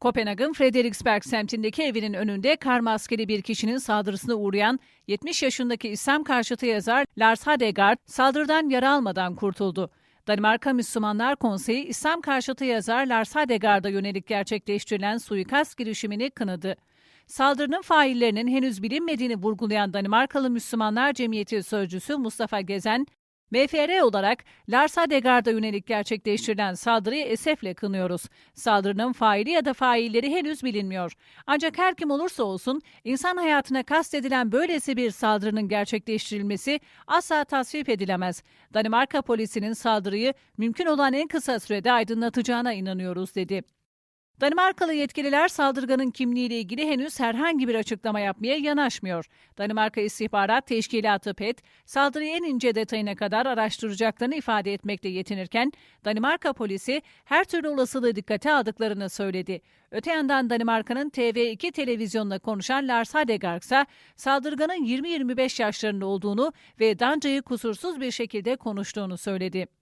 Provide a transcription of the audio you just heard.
Kopenhag'ın Frederiksberg semtindeki evinin önünde kar maskeli bir kişinin saldırısına uğrayan 70 yaşındaki İslam karşıtı yazar Lars Hadegaard saldırıdan yara almadan kurtuldu. Danimarka Müslümanlar Konseyi İslam karşıtı yazar Lars Hadegaard'a yönelik gerçekleştirilen suikast girişimini kınadı. Saldırının faillerinin henüz bilinmediğini vurgulayan Danimarkalı Müslümanlar Cemiyeti Sözcüsü Mustafa Gezen, MFR olarak Lars Hadegaard'a yönelik gerçekleştirilen saldırıyı esefle kınıyoruz. Saldırının faili ya da failleri henüz bilinmiyor. Ancak her kim olursa olsun insan hayatına kastedilen böylesi bir saldırının gerçekleştirilmesi asla tasvip edilemez. Danimarka polisinin saldırıyı mümkün olan en kısa sürede aydınlatacağına inanıyoruz dedi. Danimarkalı yetkililer saldırganın kimliğiyle ilgili henüz herhangi bir açıklama yapmaya yanaşmıyor. Danimarka İstihbarat Teşkilatı PET, saldırıyı en ince detayına kadar araştıracaklarını ifade etmekle yetinirken, Danimarka polisi her türlü olasılığı dikkate aldıklarını söyledi. Öte yandan Danimarka'nın TV2 televizyonla konuşan Lars Hadegaard ise saldırganın 20-25 yaşlarında olduğunu ve Danca'yı kusursuz bir şekilde konuştuğunu söyledi.